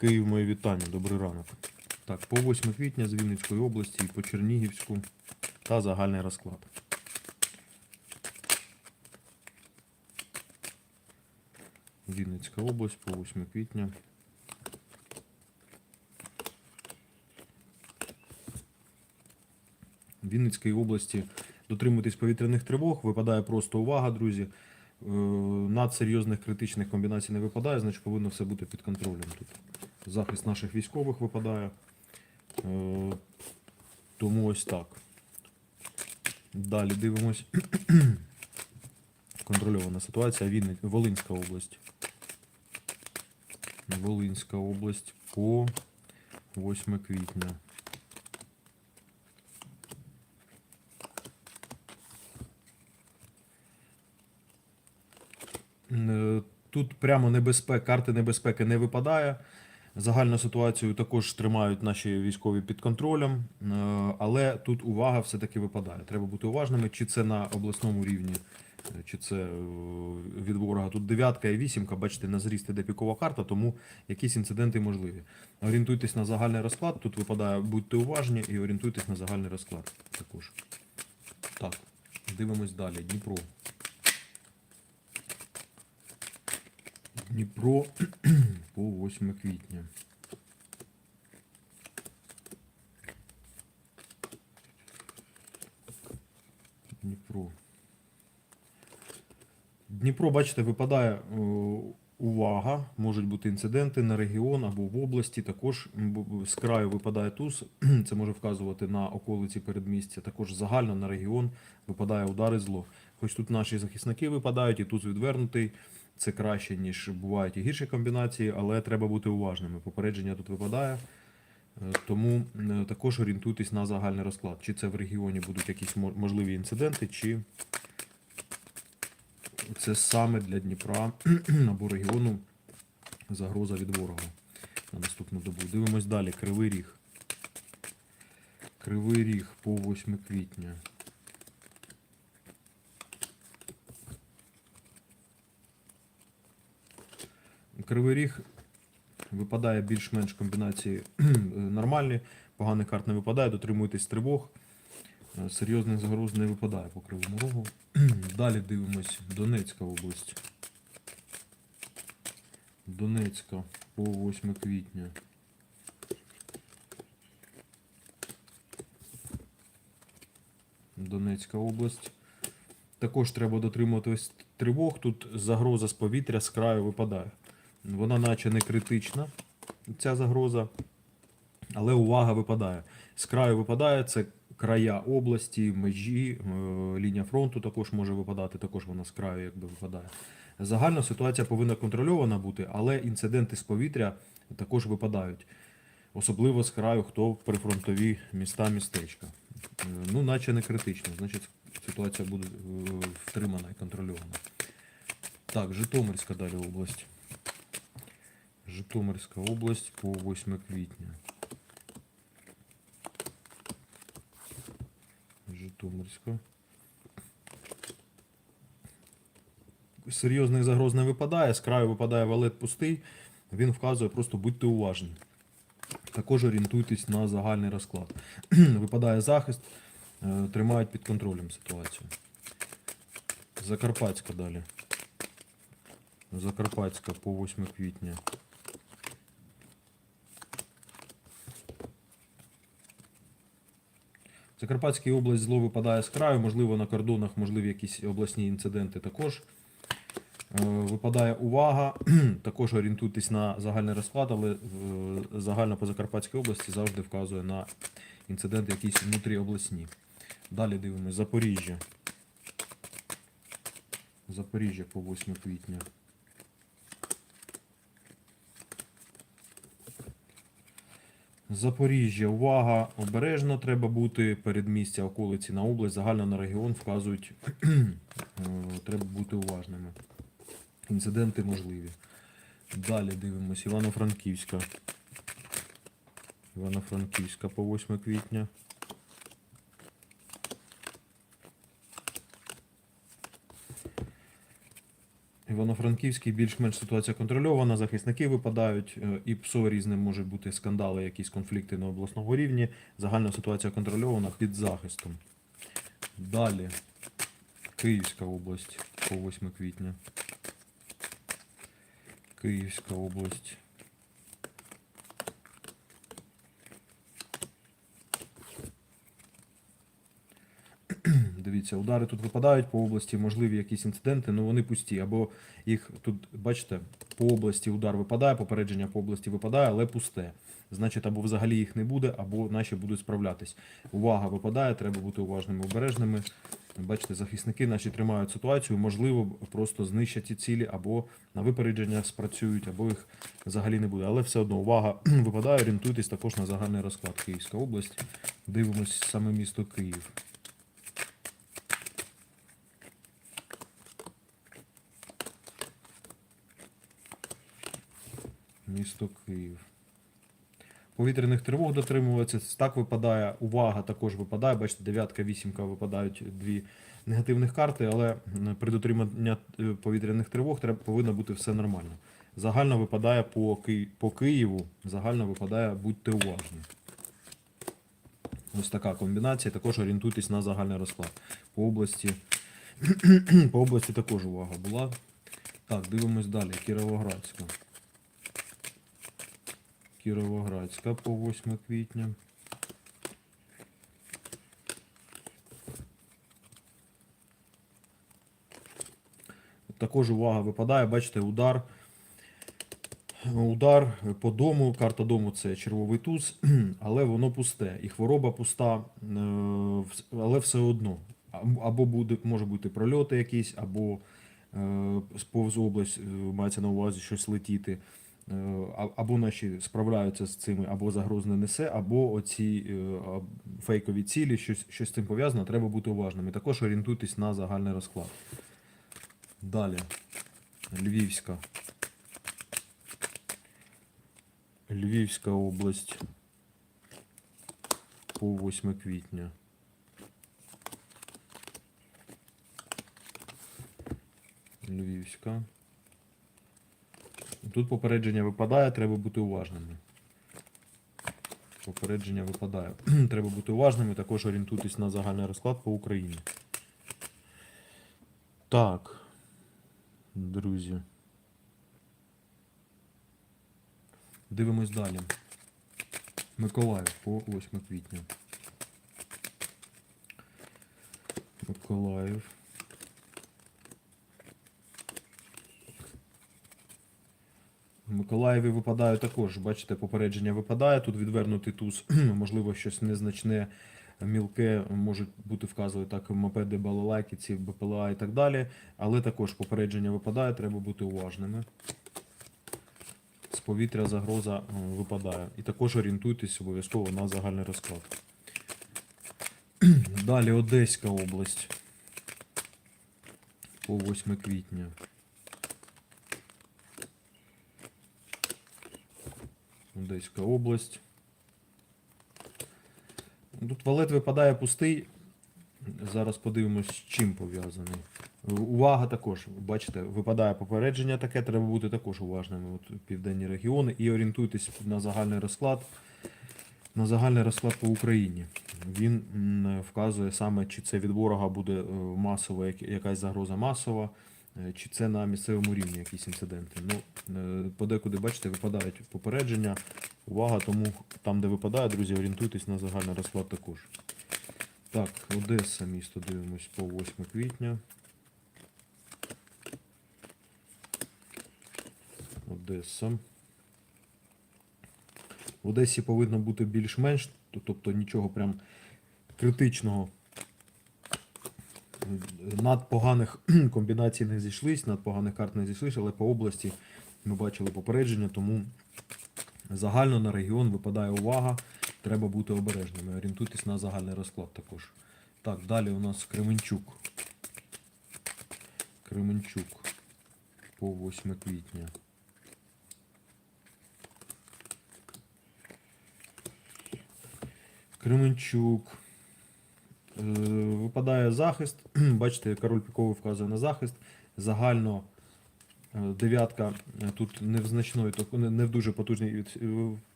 Київ, моє вітання, добрий ранок. Так, по 8 квітня з Вінницької області і по Чернігівську та загальний розклад. Вінницька область по 8 квітня. В Вінницькій області дотримуйтесь повітряних тривог, випадає просто увага, друзі. Е, Надсерйозних критичних комбінацій не випадає, значить повинно все бути під контролем тут. Захист наших військових випадає. Е, Тому ось так. Далі дивимось. Контрольована ситуація. Вінни... Волинська область. Волинська область по 8 квітня. Е, Тут прямо небезпек, карти небезпеки не випадає. Загальну ситуацію також тримають наші військові під контролем, е, але тут увага все-таки випадає. Треба бути уважними, чи це на обласному рівні, е, чи це е, від ворога. Тут дев'ятка і вісімка, бачите, на зріст іде пікова карта, тому якісь інциденти можливі. Орієнтуйтесь на загальний розклад. Тут випадає, будьте уважні і орієнтуйтесь на загальний розклад також. Так, дивимось далі. Дніпро. Дніпро по 8 квітня. Дніпро. Дніпро, бачите, випадає е, увага, можуть бути інциденти на регіон або в області. Також з краю випадає туз, це може вказувати на околиці передмістя. Також загально на регіон випадає удари зло. Хоч тут наші захисники випадають, і туз відвернутий. Це краще, ніж бувають і гірші комбінації, але треба бути уважними. Попередження тут випадає. Е, Тому е, також орієнтуйтесь на загальний розклад. Чи це в регіоні будуть якісь можливі інциденти, чи це саме для Дніпра або регіону загроза від ворога на наступну добу. Дивимось далі. Кривий ріг. Кривий ріг по 8 квітня. Кривий ріг випадає більш-менш комбінації нормальні, поганих карт не випадає, дотримуйтесь тривог. Е, Серйозних загроз не випадає по кривому рогу. Далі дивимось Донецька область. Донецька по 8 квітня. Донецька область. Також треба дотримуватись тривог. Тут загроза з повітря з краю випадає. Вона наче не критична, ця загроза, але увага випадає. З краю випадає це края області, межі, е, лінія фронту також може випадати, також вона з краю якби випадає. Загальна ситуація повинна контрольована бути, але інциденти з повітря також випадають. Особливо з краю, хто в прифронтові міста, містечка. Е, Ну, наче не критично, значить ситуація буде е, втримана і контрольована. Так, Житомирська далі область. Житомирська область по 8 квітня. Житомирська. Серйозних загроз не випадає, з краю випадає валет пустий. Він вказує, просто будьте уважні. Також орієнтуйтесь на загальний розклад. Випадає захист, е, тримають під контролем ситуацію. Закарпатська далі. Закарпатська по 8 квітня. Закарпатській область зло випадає з краю, можливо, на кордонах, можливі якісь обласні інциденти також. Е, Випадає увага, також орієнтуйтесь на загальний розклад, але е, загально по Закарпатській області завжди вказує на інциденти якісь внутріобласні. Далі дивимось Запоріжжя. Запоріжжя по 8 квітня. Запоріжжя, увага, обережно треба бути. Передмістя, околиці на область, загально на регіон вказують, е, треба бути уважними. Інциденти можливі. Далі дивимось. Івано-Франківська. Івано-Франківська по 8 квітня. Івано-Франківський більш-менш ситуація контрольована, захисники випадають, е, і ПСО різним можуть бути скандали, якісь конфлікти на обласному рівні. Загальна ситуація контрольована під захистом. Далі. Київська область по 8 квітня. Київська область. Дивіться, удари тут випадають по області, можливі якісь інциденти, але вони пусті. Або їх тут, бачите, по області удар випадає, попередження по області випадає, але пусте. Значить, або взагалі їх не буде, або наші будуть справлятись. Увага випадає, треба бути уважними, обережними. Бачите, захисники наші тримають ситуацію, можливо, просто знищать ці цілі, або на випередження спрацюють, або їх взагалі не буде. Але все одно увага випадає, орієнтуйтесь також на загальний розклад Київська область. Дивимось саме місто Київ. Місто Київ. Повітряних тривог дотримуватися. Так випадає. Увага також випадає. Бачите, дев'ятка, вісімка випадають дві негативних карти, але при дотриманні е, повітряних тривог треба, повинно бути все нормально. Загально випадає по, Ки... по Києву, загально випадає, будьте уважні. Ось така комбінація. Також орієнтуйтесь на загальний розклад. По області, по області також увага була. Так, дивимось далі. Кіровоградська. Кіровоградська по 8 квітня. Також увага випадає, бачите, удар. Удар по дому, карта дому це червовий туз, але воно пусте. І хвороба пуста, е, але все одно. Або буде, може бути прольоти якісь, або е, повз область е, мається на увазі щось летіти. Е, Або наші справляються з цими, або загроз не несе, або оці е, фейкові цілі, щось, щось з цим пов'язано, треба бути уважними. Також орієнтуйтесь на загальний розклад. Далі. Львівська. Львівська область по 8 квітня. Львівська. Тут попередження випадає, треба бути уважними. Попередження випадає. треба бути уважними, також орієнтуйтесь на загальний розклад по Україні. Так, друзі. Дивимось далі. Миколаїв по 8 квітня. Миколаїв. Миколаєві випадає також, бачите, попередження випадає. Тут відвернутий туз, можливо, щось незначне, мілке, можуть бути вказувати так, мопеди, балалайки, ці БПЛА і так далі. Але також попередження випадає, треба бути уважними. З повітря загроза е, випадає. І також орієнтуйтесь обов'язково на загальний розклад. Далі Одеська область. По 8 квітня. Одеська область. Тут валет випадає пустий. Зараз подивимось, з чим пов'язаний. Увага також, бачите, випадає попередження таке, треба бути також уважними. От південні регіони і орієнтуйтесь на загальний розклад. На загальний розклад по Україні. Він вказує саме, чи це від ворога буде е, масова, якась загроза масова, чи це на місцевому рівні якісь інциденти. Ну, е, подекуди, бачите, випадають попередження. Увага, тому там, де випадає, друзі, орієнтуйтесь на загальний розклад також. Так, Одеса місто дивимось по 8 квітня. Одеса. В Одесі повинно бути більш-менш, тобто нічого прям критичного. Надпоганих комбінацій не зійшлись, надпоганих карт не зійшлись, але по області ми бачили попередження, тому загально на регіон випадає увага. Треба бути обережними. Орієнтуйтесь на загальний розклад також. Так, далі у нас Кременчук. Кременчук по 8 квітня. Кременчук. Е, Випадає захист. Бачите, король піковий вказує на захист. Загально е, дев'ятка е, тут не в значної, не в дуже потужній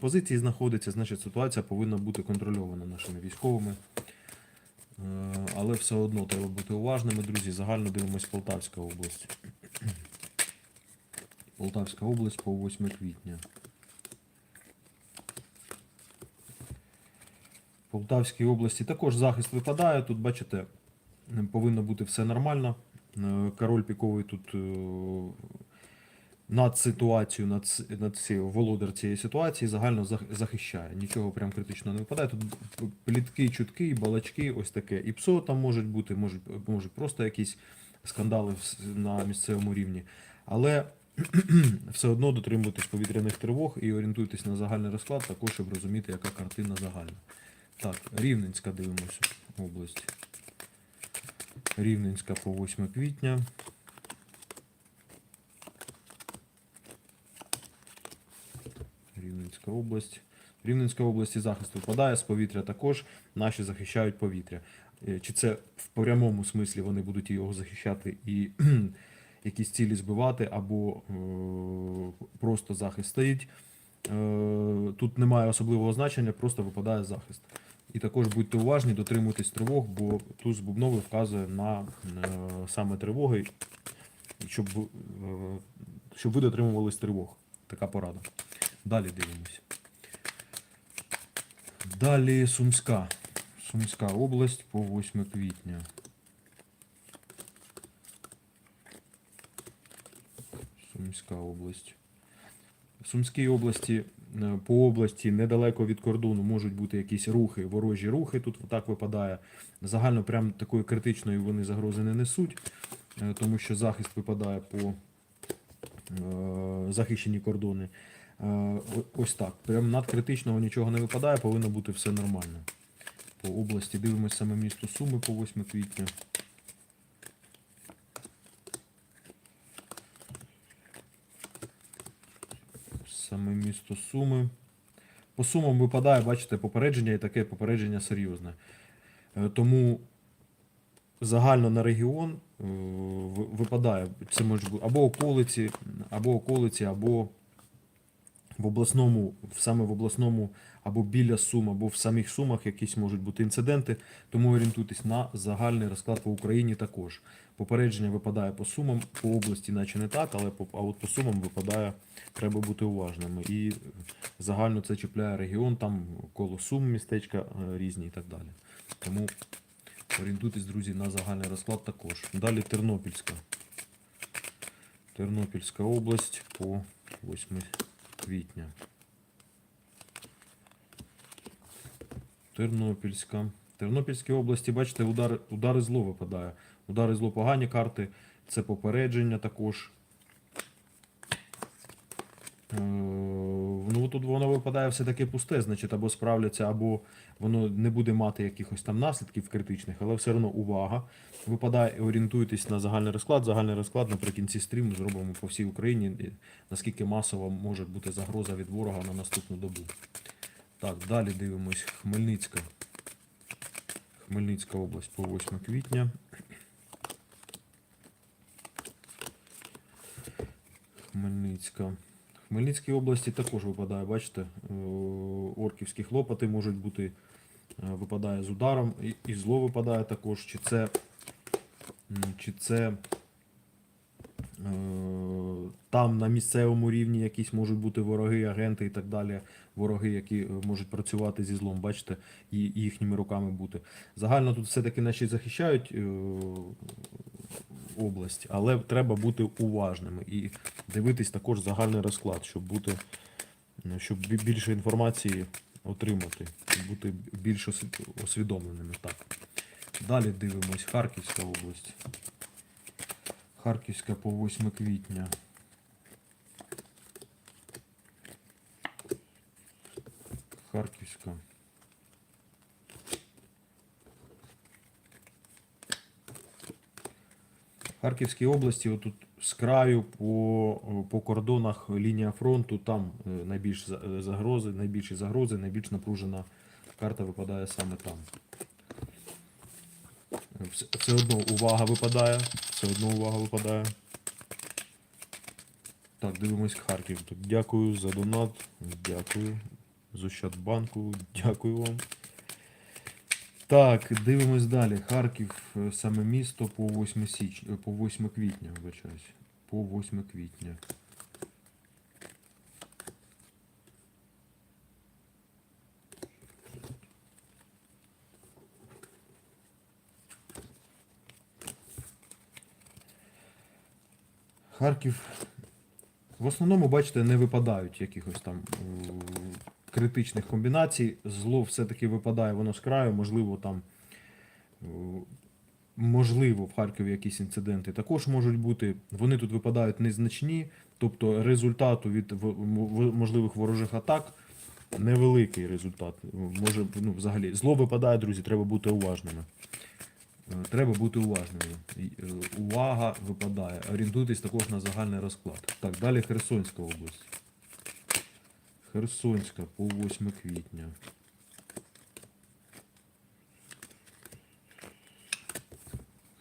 позиції знаходиться, значить ситуація повинна бути контрольована нашими військовими. Але все одно треба бути уважними, друзі. Загально дивимось Полтавська область. Полтавська область по 8 квітня. В Полтавській області також захист випадає. Тут, бачите, повинно бути все нормально. Е, Король піковий тут е, над ситуацією, над, над ці, володар цієї ситуації загально захищає. Нічого прям критично не випадає. Тут плітки, чутки, балачки, ось таке. І ПСО там можуть бути, можуть, можуть просто якісь скандали на місцевому рівні. Але все одно дотримуйтесь повітряних тривог і орієнтуйтесь на загальний розклад, також щоб розуміти, яка картина загальна. Так, Рівненська дивимося область. Рівненська по 8 квітня. Рівненська область. В Рівненській області захист випадає, з повітря також. Наші захищають повітря. Е, Чи це в прямому смислі вони будуть його захищати і якісь цілі збивати, або е, просто захист стоїть. Е, Тут немає особливого значення, просто випадає захист. І також будьте уважні, дотримуйтесь тривог, бо туз бубновий вказує на е, саме тривоги, щоб, е, щоб ви дотримувались тривог. Така порада. Далі дивимося. Далі Сумська. Сумська область по 8 квітня. Сумська область. В Сумській області, по області недалеко від кордону можуть бути якісь рухи, ворожі рухи. Тут так випадає. Загально прям такої критичної вони загрози не несуть, е, тому що захист випадає по е, захищені кордони. Е, Ось так. Прям надкритичного нічого не випадає, повинно бути все нормально. По області дивимося саме місто Суми по 8 квітня. Саме місто Суми. По сумам випадає, бачите, попередження і таке попередження серйозне. Е, Тому загально на регіон е, випадає, це може бути або околиці, або околиці, або в обласному, саме в обласному, або біля Сум, або в самих Сумах якісь можуть бути інциденти. Тому орієнтуйтесь на загальний розклад по Україні також. Попередження випадає по Сумам, по області, наче не так, але по, а от по Сумам випадає, треба бути уважними. І загально це чіпляє регіон, там коло Сум, містечка е, різні і так далі. Тому орієнтуйтесь, друзі, на загальний розклад також. Далі Тернопільська. Тернопільська область по 8 квітня. Тернопільська. В Тернопільській області, бачите, удари, удари зло випадає. Удари зло погані карти. Це попередження також. Е, Ну, тут воно випадає все-таки пусте, значить, або справляться, або воно не буде мати якихось там наслідків критичних, але все одно увага. Випадає, орієнтуйтесь на загальний розклад. Загальний розклад наприкінці стріму зробимо по всій Україні, наскільки масово може бути загроза від ворога на наступну добу. Так, далі дивимось. Хмельницька. Хмельницька область по 8 квітня. Хмельницька. Хмельницькій області також випадає, бачите, е, орківські хлопоти можуть бути, е, випадає з ударом, і, зло випадає також. Чи це, чи це е, там на місцевому рівні якісь можуть бути вороги, агенти і так далі, вороги, які можуть працювати зі злом, бачите, і їхніми руками бути. Загально тут все-таки наші захищають область, але треба бути уважними і дивитись також загальний розклад, щоб бути, щоб більше інформації отримати, бути більш осві- освідомленими. Так. Далі дивимось Харківська область. Харківська по 8 квітня. Харківська. Харківській області, отут з краю по, по кордонах лінія фронту, там е, найбільш е, загрози, найбільші загрози, найбільш напружена карта випадає саме там. Все, все одно увага випадає, все одно увага випадає. Так, дивимось Харків. Дякую за донат. Дякую. З Ощадбанку. Дякую вам. Так, дивимось далі. Харків, е, саме місто по 8 січня, по 8 квітня, вибачаюсь. По 8 квітня. Харків. В основному, бачите, не випадають якихось там е, критичних комбінацій. Зло все-таки випадає воно з краю, можливо, там. е, Можливо, в Харкові якісь інциденти також можуть бути. Вони тут випадають незначні, тобто результату від можливих ворожих атак невеликий результат. Може, ну, взагалі, зло випадає, друзі, треба бути уважними. Е, Треба бути уважними. Е, Увага випадає. Орієнтуйтесь також на загальний розклад. Так, далі Херсонська область. Херсонська по 8 квітня.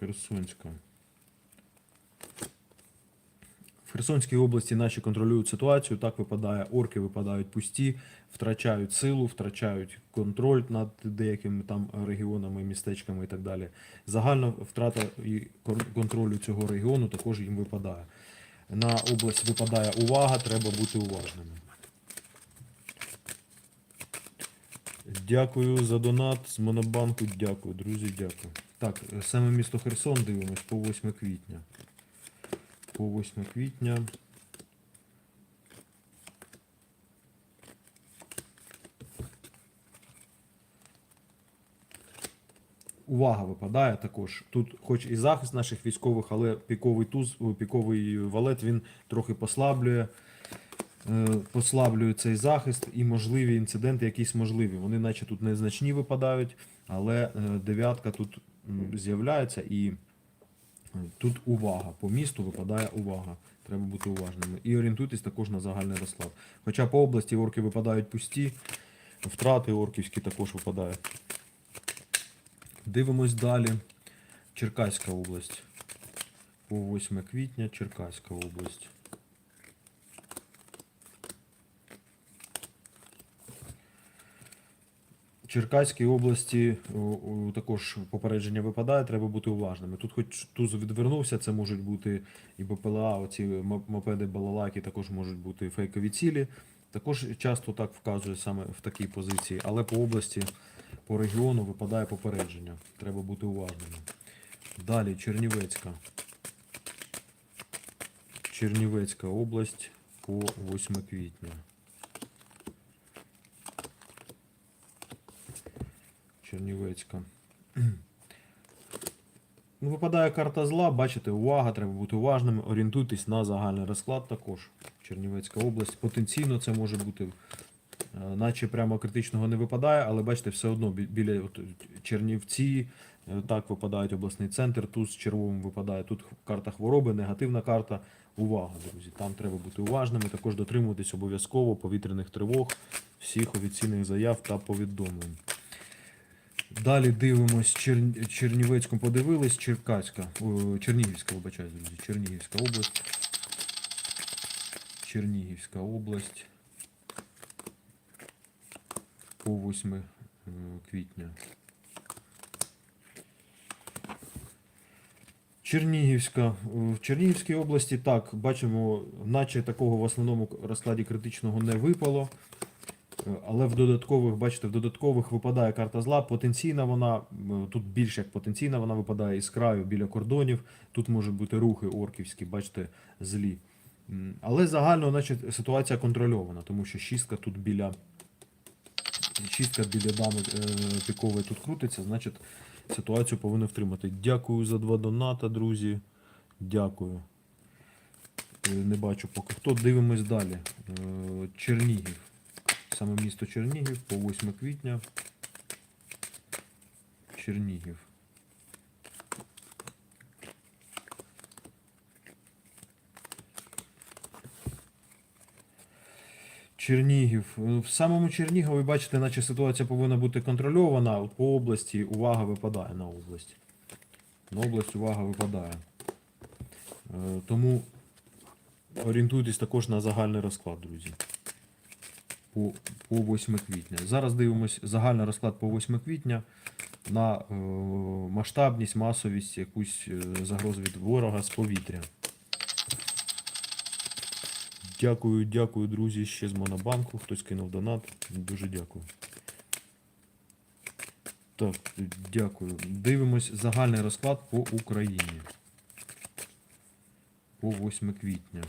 Херсонська. В Херсонській області наші контролюють ситуацію. Так випадає, орки випадають пусті, втрачають силу, втрачають контроль над деякими там регіонами, містечками і так далі. Загальна втрата і контролю цього регіону також їм випадає. На область випадає увага, треба бути уважними. Дякую за донат з Монобанку. Дякую, друзі, дякую. Так, саме місто Херсон дивимось по 8 квітня. По 8 квітня. Увага випадає також. Тут, хоч і захист наших військових, але піковий туз, піковий валет він трохи послаблює. Е, Послаблює цей захист і можливі інциденти, якісь можливі. Вони наче тут незначні випадають, але е, дев'ятка тут з'являється і е, тут увага. По місту випадає увага. Треба бути уважними. І орієнтуйтесь також на загальний розклад. Хоча по області орки випадають пусті, втрати орківські також випадають. Дивимось далі. Черкаська область. По 8 квітня Черкаська область. Черкаській області також попередження випадає, треба бути уважними. Тут хоч туз відвернувся, це можуть бути і БПЛА, оці мопеди балалайки також можуть бути фейкові цілі. Також часто так вказує саме в такій позиції, але по області, по регіону випадає попередження. Треба бути уважними. Далі Чернівецька. Чернівецька область по 8 квітня. Чернівецька. Ну, випадає карта зла, бачите, увага, треба бути уважними, орієнтуйтесь на загальний розклад також. Чернівецька область. Потенційно це може бути, е, наче прямо критичного не випадає, але бачите, все одно біля Чернівці, е, так випадають обласний центр, тут з червовим випадає, тут карта хвороби, негативна карта. Увага, друзі. Там треба бути уважними, також дотримуватись обов'язково повітряних тривог, всіх офіційних заяв та повідомлень. Далі дивимось Чер... Чернівецьку подивились, Черкаська, о, Чернігівська, вибачаю, друзі, Чернігівська область. Чернігівська область. По 8 е, квітня. Чернігівська. Е, В Чернігівській області так, бачимо, наче такого в основному розкладі критичного не випало. Але в додаткових, бачите, в додаткових випадає карта зла. Потенційна вона, тут більше як потенційна, вона випадає із краю біля кордонів. Тут можуть бути рухи орківські, бачите, злі. Але загально, значить, ситуація контрольована, тому що шістка тут біля. Шістка біля дами е, пікової тут крутиться, значить ситуацію повинні втримати. Дякую за два доната, друзі. Дякую. Е, Не бачу поки хто. Дивимось далі. Е, Чернігів. Саме місто Чернігів по 8 квітня. Чернігів. Чернігів. Е, В самому Чернігові, бачите, наче ситуація повинна бути контрольована. По області увага випадає на область. На область увага випадає. Е, Тому орієнтуйтесь також на загальний розклад, друзі. По, по 8 квітня. Зараз дивимось загальний розклад по 8 квітня на е, масштабність, масовість, якусь е, загрозу від ворога з повітря. Дякую, дякую, друзі, ще з Монобанку. Хтось кинув донат. Дуже дякую. Так, дякую. Дивимось загальний розклад по Україні. По 8 квітня.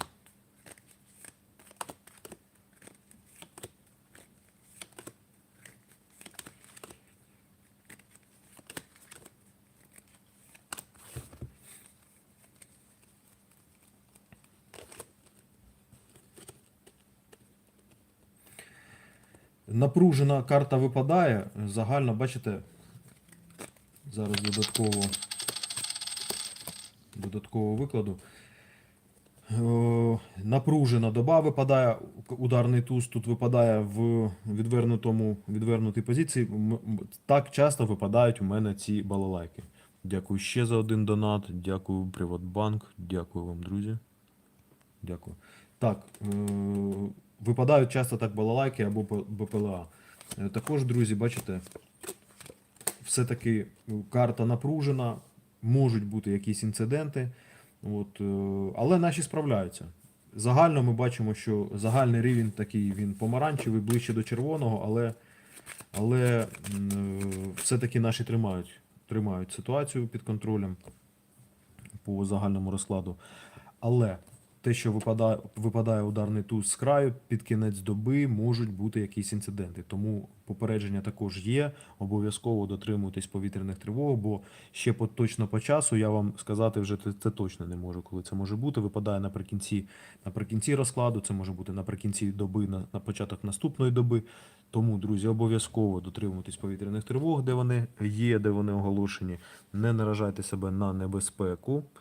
Напружена карта випадає. Загально, бачите, зараз додатково, додатково викладу. Е, Напружена доба випадає, ударний туз тут випадає в відвернутому, відвернутій позиції. Так часто випадають у мене ці балалайки. Дякую ще за один донат. Дякую, Приватбанк. Дякую вам, друзі. Дякую. Так, е, випадають часто так балалайки або БПЛА. Е, Також, друзі, бачите, все-таки карта напружена, можуть бути якісь інциденти, от, е, але наші справляються. Загально ми бачимо, що загальний рівень такий він помаранчевий, ближче до червоного, але, але е, все-таки наші тримають, тримають ситуацію під контролем по загальному розкладу. Але те, що випадає, випадає ударний туз з краю, під кінець доби можуть бути якісь інциденти. Тому попередження також є. Обов'язково дотримуйтесь повітряних тривог, бо ще по, точно по часу я вам сказати вже це, точно не можу, коли це може бути. Випадає наприкінці, наприкінці розкладу, це може бути наприкінці доби, на, на початок наступної доби. Тому, друзі, обов'язково дотримуйтесь повітряних тривог, де вони є, де вони оголошені. Не наражайте себе на небезпеку.